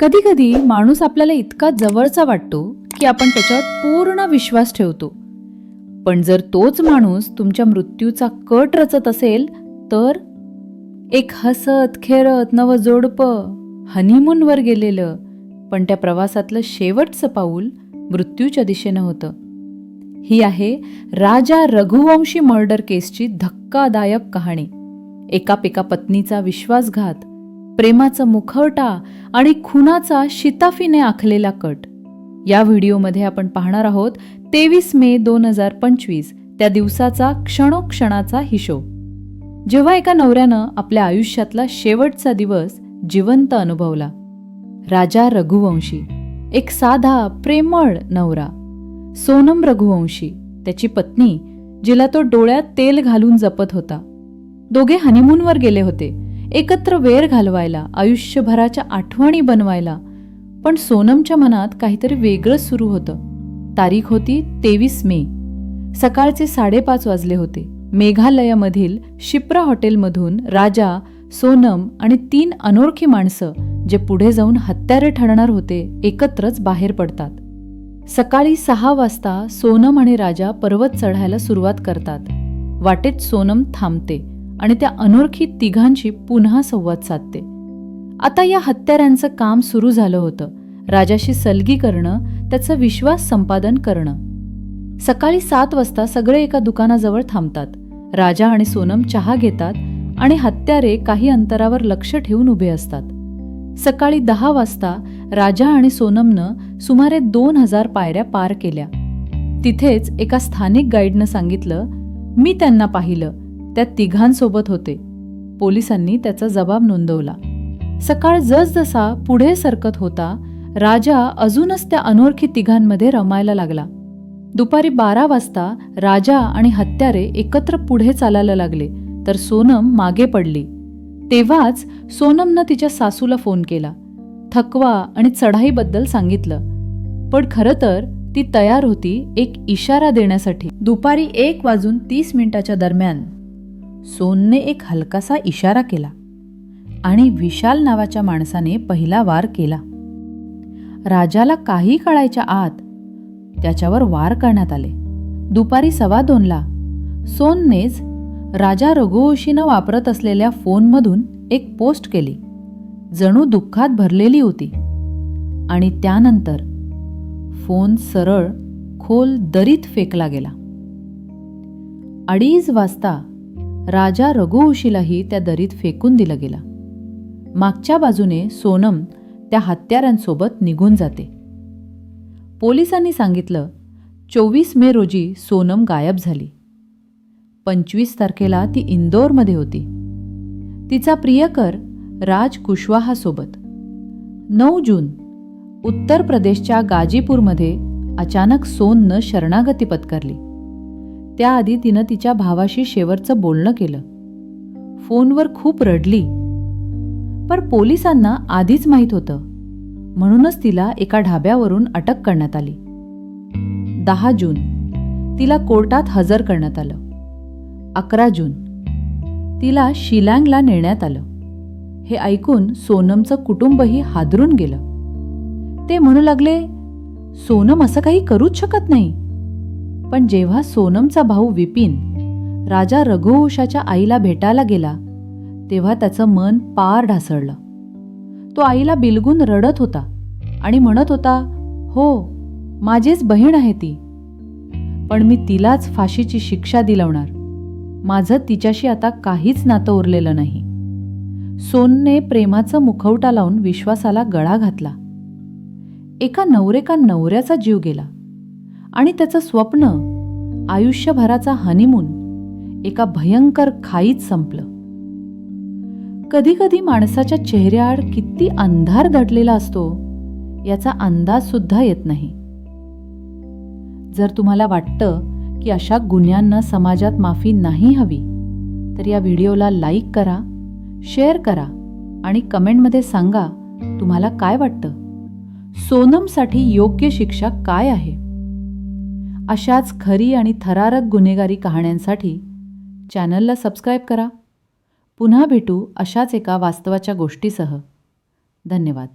कधी कधी माणूस आपल्याला इतका जवळचा वाटतो की आपण त्याच्यावर पूर्ण विश्वास ठेवतो. पण जर तोच माणूस तुमच्या मृत्यूचा कट रचत असेल तर? एक हसत खेळत नवं जोडपं हनीमूनवर गेलेलं पण त्या प्रवासातलं शेवटचं पाऊल मृत्यूच्या दिशेनं होतं. ही आहे राजा रघुवंशी मर्डर केसची धक्कादायक कहाणी. एकापेका पत्नीचा विश्वासघात प्रेमाचा मुखवटा आणि खुनाचा शिताफीने आखलेला कट. या व्हिडिओमध्ये आपण पाहणार आहोत तेवीस मे दोन हजार पंचवीस त्या दिवसाचा क्षणोक्षणाचा हिशोब. जेव्हा एका नवऱ्यानं आपल्या आयुष्यातला शेवटचा दिवस जिवंत अनुभवला. राजा रघुवंशी एक साधा प्रेमळ नवरा. सोनम रघुवंशी त्याची पत्नी जिला तो डोळ्यात तेल घालून जपत होता. दोघे हनीमूनवर गेले होते. एकत्र वेळ घालवायला आयुष्यभराच्या आठवणी बनवायला. पण सोनमच्या मनात काहीतरी वेगळंच सुरू होतं. तारीख होती तेवीस मे. सकाळचे साडेपाच वाजले होते. मेघालयामधील शिप्रा हॉटेलमधून राजा सोनम आणि तीन अनोळखी माणसं जे पुढे जाऊन हत्यारे ठरणार होते एकत्रच बाहेर पडतात. सकाळी सहा वाजता सोनम आणि राजा पर्वत चढायला सुरुवात करतात. वाटेत सोनम थांबते. आणि त्या अनोळखी तिघांशी पुन्हा संवाद साधते. आता या हत्याऱ्यांचं काम सुरू झालं होतं. राजाशी सलगी करणं त्याचा विश्वास संपादन करणं. सकाळी सात वाजता सगळे एका दुकानाजवळ थांबतात. राजा आणि सोनम चहा घेतात आणि हत्यारे काही अंतरावर लक्ष ठेवून उभे असतात. सकाळी दहा वाजता राजा आणि सोनमनं सुमारे दोन हजार पायऱ्या पार केल्या. तिथेच एका स्थानिक गाईडनं सांगितलं मी त्यांना पाहिलं. त्या तिघांसोबत होते. पोलिसांनी त्याचा जबाब नोंदवला. सकाळ जसजसा पुढे सरकत होता राजा अजूनच त्या अनोळखी तिघांमध्ये रमायला लागला. दुपारी बारा वाजता राजा आणि हत्यारे एकत्र पुढे चालायला लागले तर सोनम मागे पडली. तेव्हाच सोनमनं तिच्या सासूला फोन केला. थकवा आणि चढाईबद्दल सांगितलं. पण खरं तर ती तयार होती एक इशारा देण्यासाठी. दुपारी एक वाजून तीस मिनिटाच्या दरम्यान सोनने एक हलकासा इशारा केला आणि विशाल नावाच्या माणसाने पहिला वार केला. राजाला काही कळायच्या आत त्याच्यावर वार करण्यात आले. दुपारी सव्वा दोनला सोननेच राजा रघुवंशीनं वापरत असलेल्या फोनमधून एक पोस्ट केली. जणू दुःखात भरलेली होती. आणि त्यानंतर फोन सरळ खोल दरीत फेकला गेला. अडीच वाजता राजा रघुवंशीलाही त्या दरीत फेकून दिलं गेलं. मागच्या बाजूने सोनम त्या हत्यारांसोबत निघून जाते. पोलिसांनी सांगितलं चोवीस मे रोजी सोनम गायब झाली. पंचवीस तारखेला ती इंदोरमध्ये होती. तिचा प्रियकर राज कुशवाहासोबत. नऊ जून उत्तर प्रदेशच्या गाजीपूरमध्ये अचानक सोननं शरणागती पत्करली. त्याआधी तिनं तिच्या भावाशी शेवटचं बोलणं केलं. फोनवर खूप रडली. पण पोलिसांना आधीच माहीत होतं. म्हणूनच तिला एका ढाब्यावरून अटक करण्यात आली. दहा जून. तिला कोर्टात हजर करण्यात आलं. अकरा जून. तिला शिलँगला नेण्यात आलं. हे ऐकून सोनमचं कुटुंबही हादरून गेलं. ते म्हणू लागले सोनम असं काही करूच शकत नाही. पण जेव्हा सोनमचा भाऊ विपिन राजा रघुवंशाच्या आईला भेटायला गेला तेव्हा त्याचं मन पार ढासळलं. तो आईला बिलगून रडत होता आणि म्हणत होता हो माझीच बहीण आहे ती. पण मी तिलाच फाशीची शिक्षा दिलवणार. माझं तिच्याशी आता काहीच नातं उरलेलं नाही. सोनने प्रेमाचं मुखवटा लावून विश्वासाला गळा घातला. एका नवरेका नवऱ्याचा जीव गेला. आणि त्याचं स्वप्न आयुष्यभराचा हनीमून एका भयंकर खाईत संपलं. कधीकधी माणसाच्या चेहऱ्याआड किती अंधार दडलेला असतो याचा अंदाज सुद्धा येत नाही. जर तुम्हाला वाटतं की अशा गुन्ह्यांना समाजात माफी नाही हवी तर या व्हिडिओला लाईक करा शेअर करा आणि कमेंटमध्ये सांगा तुम्हाला काय वाटतं. सोनमसाठी योग्य शिक्षा काय आहे? अशाच खरी आणि थरारक गुन्हेगारी कहाण्यांसाठी चॅनलला सबस्क्राईब करा. पुन्हा भेटू अशाच एका वास्तवाच्या गोष्टीसह. धन्यवाद.